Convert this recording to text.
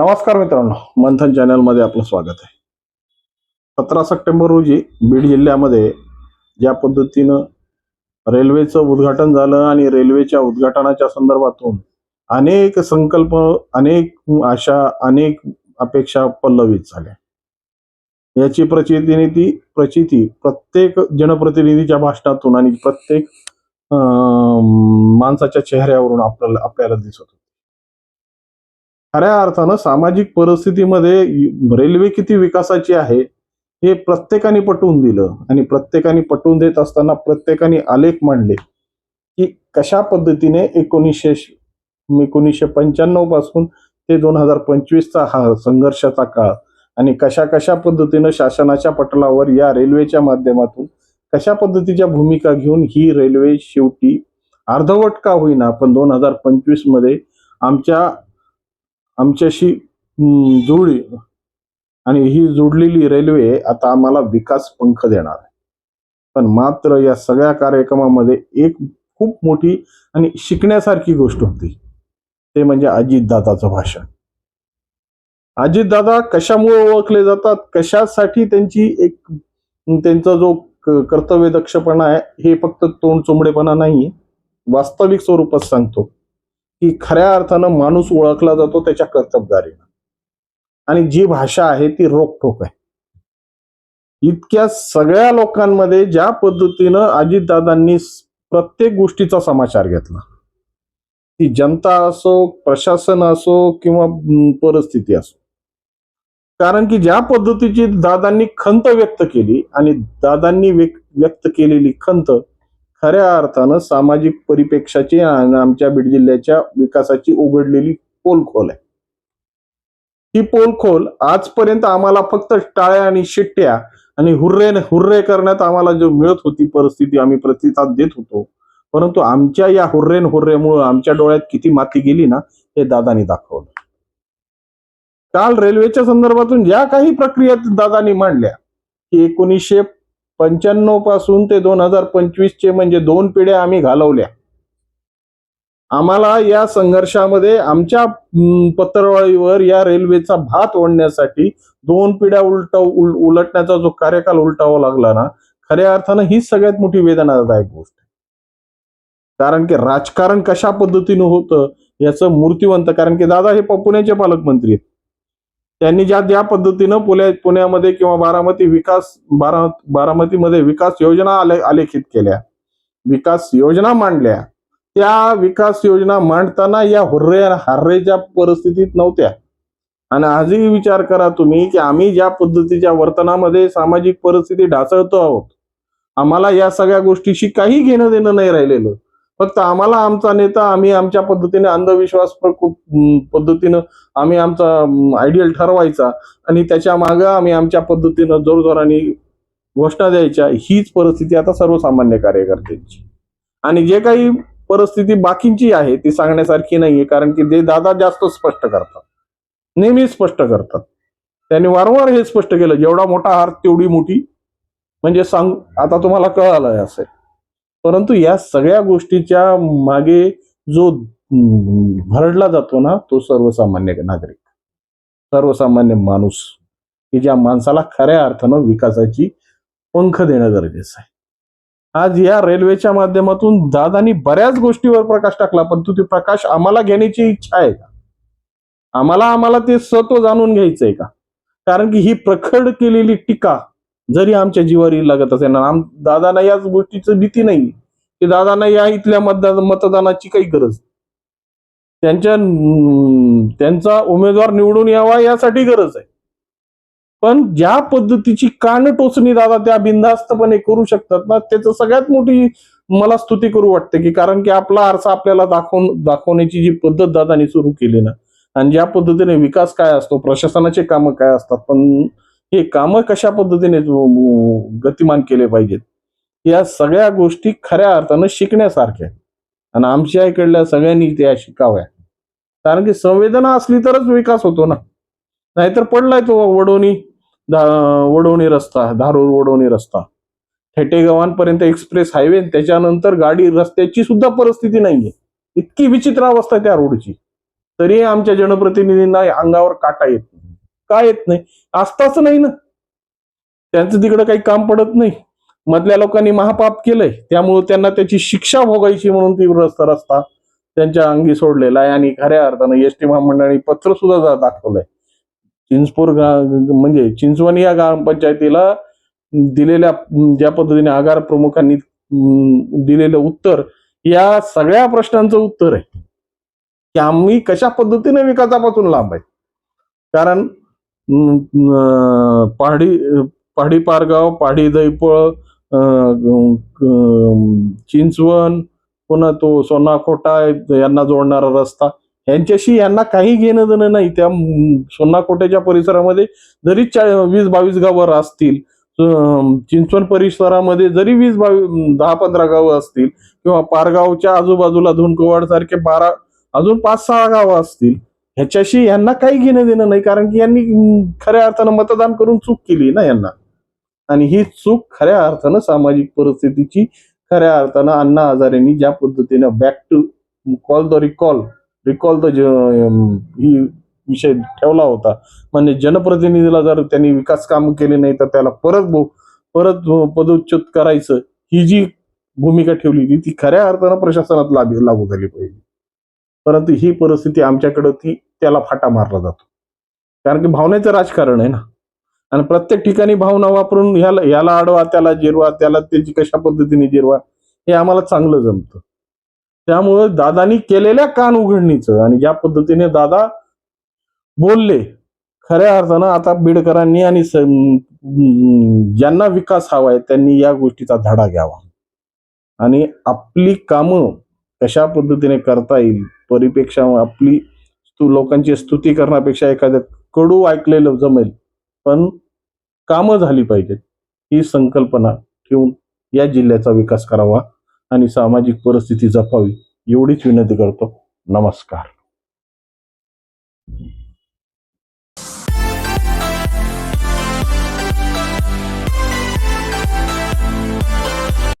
नमस्कार मित्रांनो मंथन चॅनलमध्ये आपलं स्वागत आहे. सतरा सप्टेंबर रोजी बीड जिल्ह्यामध्ये ज्या पद्धतीनं रेल्वेचं उद्घाटन झालं आणि रेल्वेच्या उद्घाटनाच्या संदर्भातून अनेक संकल्प अनेक आशा अनेक अपेक्षा पल्लवित झाल्या. याची प्रचिती प्रचिती प्रत्येक जनप्रतिनिधीच्या भाषणातून आणि प्रत्येक अं, माणसाच्या चेहऱ्यावरून आपल्याला आपल्याला दिसत होतं. खऱ्या अर्थानं सामाजिक परिस्थितीमध्ये रेल्वे किती विकासाची आहे हे प्रत्येकाने पटवून दिलं. आणि प्रत्येकाने पटवून देत असताना प्रत्येकाने आलेख मांडले की कशा पद्धतीने एकोणीसशे एकोणीसशे पंच्याण्णवपासून ते दोन हजार पंचवीसचा हा संघर्षाचा काळ आणि कशा कशा पद्धतीनं शासनाच्या पटलावर या रेल्वेच्या माध्यमातून कशा पद्धतीच्या भूमिका घेऊन ही रेल्वे शेवटी अर्धवट का होईना पण दोन हजार पंचवीसमध्ये आमच्या आमच्याशी जुळली. आणि ही जोडलेली रेल्वे आता आम्हाला विकास पंख देणार आहे. पण मात्र या सगळ्या कार्यक्रमामध्ये एक खूप मोठी आणि शिकण्यासारखी गोष्ट होती. ते म्हणजे अजितदादाचं भाषण. अजितदादा कशामुळे ओळखले जातात? कशासाठी त्यांची एक त्यांचा जो कर्तव्यदक्षपणा कर्तव्य दक्षपणा आहे हे फक्त तोंड चोंबडेपणा नाही वास्तविक स्वरूपात सांगतो. की खऱ्या अर्थानं माणूस ओळखला जातो त्याच्या कर्तबगारीनं. आणि जी भाषा आहे ती रोखठोक आहे. इतक्या सगळ्या लोकांमध्ये ज्या पद्धतीनं अजितदादांनी प्रत्येक गोष्टीचा समाचार घेतला. ती जनता असो प्रशासन असो किंवा परिस्थिती असो. कारण की ज्या पद्धतीची दादांनी खंत व्यक्त केली आणि दादांनी व्यक्त केलेली खंत खऱ्या अर्थानं सामाजिक परिप्रेक्षाची आणि आमच्या बीड जिल्ह्याच्या विकासाची उघडलेली पोलखोल आहे. ही पोलखोल आजपर्यंत आम्हाला फक्त टाळ्या आणि शिट्ट्या आणि हुर्रे हुर्रे करण्यात आम्हाला जो मिळत होती परिस्थिती आम्ही प्रतिसाद देत होतो. परंतु आमच्या या हुर्रेन हुर्रेमुळं आमच्या डोळ्यात किती माती गेली ना हे दादानी दाखवलं. काल रेल्वेच्या संदर्भातून ज्या काही प्रक्रिया दादानी मांडल्या की एकोणीसशे पंच्याण्णवपासून ते दोन हजार पंचवीस चे म्हणजे दोन पिढ्या आम्ही घालवल्या. आम्हाला या संघर्षामध्ये आमच्या पत्रवाळीवर या रेल्वेचा भात ओढण्यासाठी दोन पिढ्या उलट उल- उलटण्याचा जो कार्यकाल उलटावा लागला ना खऱ्या अर्थानं ही सगळ्यात मोठी वेदनादायक गोष्ट कारण की राजकारण कशा पद्धतीनं होतं याचं मूर्तिवंत कारण की दादा हे पुण्याचे पालकमंत्री आहेत. त्यांनी ज्या ज्या पद्धतीनं पुणे पुण्यामध्ये किंवा बारामती विकास बारा बारामतीमध्ये विकास योजना आले आलेखित केल्या विकास योजना मांडल्या त्या विकास योजना मांडताना या हुर्रे हर्रेच्या परिस्थितीत नव्हत्या. आणि आजही विचार करा तुम्ही की आम्ही ज्या पद्धतीच्या वर्तनामध्ये सामाजिक परिस्थिती ढासळतो आहोत आम्हाला या सगळ्या गोष्टीशी काही घेणं देणं नाही राहिलेलं. फक्त आम्हाला आमचा नेता आम्ही आमच्या पद्धतीने अंधविश्वास पद्धतीनं आम्ही आमचा आयडियल ठरवायचा आणि त्याच्या मागं आम्ही आमच्या पद्धतीनं जोरजोराने घोषणा द्यायच्या हीच परिस्थिती आता सर्वसामान्य कार्यकर्त्यांची. आणि जे काही परिस्थिती बाकींची आहे ती सांगण्यासारखी नाहीये कारण की जे दादा जास्त स्पष्ट करतात. नेहमी स्पष्ट करतात. त्यांनी वारंवार हे स्पष्ट केलं जेवढा मोठा हार तेवढी मोठी. म्हणजे सांग आता तुम्हाला कळालंय असेल परंतु या सगळ्या गोष्टीच्या मागे जो भरडला जातो ना तो सर्वसामान्य नागरिक सर्वसामान्य माणूस की ज्या माणसाला खऱ्या अर्थानं विकासाची पंख देणं गरजेचं आहे. आज या रेल्वेच्या माध्यमातून दादानी बऱ्याच गोष्टीवर प्रकाश टाकला परंतु ते प्रकाश आम्हाला घेण्याची इच्छा आहे का? आम्हाला आम्हाला ते सत्व जाणून घ्यायचंय का? कारण की ही प्रखड केलेली टीका जरी आमच्या जीवावर लागत असेल ना आम दादांना याच गोष्टीचं भीती नाही की दादांना या इथल्या मतदान मतदानाची काही गरज नाही. त्यांच्या त्यांचा उमेदवार निवडून यावा यासाठी गरज आहे पण ज्या पद्धतीची कान टोचणी दादा त्या बिनधास्तपणे करू शकतात ना त्याचं सगळ्यात मोठी मला स्तुती करू वाटते की कारण की आपला आरसा आपल्याला दाखवून दाखवण्याची जी पद्धत दादानी सुरू केली ना आणि ज्या पद्धतीने विकास काय असतो प्रशासनाचे कामं काय असतात पण हे कामं कशा पद्धतीने गतिमान केले पाहिजेत? या सगळ्या गोष्टी खऱ्या अर्थानं शिकण्यासारख्या आणि आमच्या इकडल्या सगळ्यांनी त्या शिकाव्या. कारण की संवेदना असली तरच विकास होतो ना. नाहीतर पडलाय तो वडोणी वडोणी रस्ता धारूर वडोणी रस्ता. थेटेगावांपर्यंत एक्सप्रेस हायवे त्याच्यानंतर गाडी रस्त्याची सुद्धा परिस्थिती नाहीये. इतकी विचित्र अवस्था आहे त्या रोडची. तरी आमच्या जनप्रतिनिधींना अंगावर काटा येत नाही. का येत नाही? असताच नाही ना. त्यांचं तिकडं काही काम पडत नाही. मधल्या लोकांनी महापाप केलंय. त्यामुळे त्यांना त्याची शिक्षा भोगायची म्हणून तीव्रस्त रस्ता रस्ता त्यांच्या अंगी सोडलेला आहे. आणि खऱ्या अर्थानं एस टी महामंडळाने पत्र सुद्धा दाखवलंय. चिंचपूर गा म्हणजे चिंचवणी या ग्रामपंचायतीला दिलेल्या ज्या पद्धतीने आगार प्रमुखांनी दिलेलं उत्तर या सगळ्या प्रश्नांचं उत्तर आहे. की आम्ही कशा पद्धतीने विकासापासून लांब आहे? कारण पहाडी पहाडी पारगाव पहाडी दैपळ चिंचवण पुन्हा तो सोनाकोटा यांना जोडणारा रस्ता. यांच्याशी यांना काही घेणं देणं नाही. त्या सोनाकोट्याच्या परिसरामध्ये जरी चा- वीस बावीस गावं असतील चिंचवण परिसरामध्ये जरी वीस बावीस दहा पंधरा गावं असतील किंवा पारगावच्या आजूबाजूला धुनकवाड सारखे बारा अजून पाच सहा गावं असतील ह्याच्याशी यांना काही घेणं देणं नाही कारण की यांनी खऱ्या अर्थानं मतदान करून चूक केली ना यांना. आणि ही चूक खऱ्या अर्थानं सामाजिक परिस्थितीची खऱ्या अर्थानं अण्णा हजारेंनी ज्या पद्धतीनं back to call the recall recall the ही विषय ठेवला होता. म्हणजे जनप्रतिनिधीला जर त्यांनी विकास काम केले नाही तर त्याला परत परत पदोच्युत करायचं ही जी भूमिका ठेवली होती ती खऱ्या अर्थानं प्रशासनात लागू झाली पाहिजे. परंतु ही परिस्थिती आमच्याकडं ती त्याला फाटा मारला जातो. कारण की भावनेचं राजकारण आहे ना. आणि प्रत्येक ठिकाणी भावना वापरून ह्याला याला अडवा त्याला जिरवा त्याला त्याची कशा पद्धतीने जिरवा हे आम्हाला चांगलं जमतं. त्यामुळे दादानी केलेल्या कान उघडणीचं आणि ज्या पद्धतीने दादा बोलले खऱ्या अर्थानं आता बीडकरांनी आणि ज्यांना विकास हवाय त्यांनी या गोष्टीचा धडा घ्यावा. आणि आपली कामं कशा पद्धतीने करता येईल? परिपेक्षा आपली तू लोकांची स्तुती करण्यापेक्षा एखाद्या कडू ऐकलेलं जमेल. पण कामं झाली पाहिजेत. ही संकल्पना ठेवून या जिल्ह्याचा विकास करावा आणि सामाजिक परिस्थिती जपावी एवढीच विनंती करतो. नमस्कार.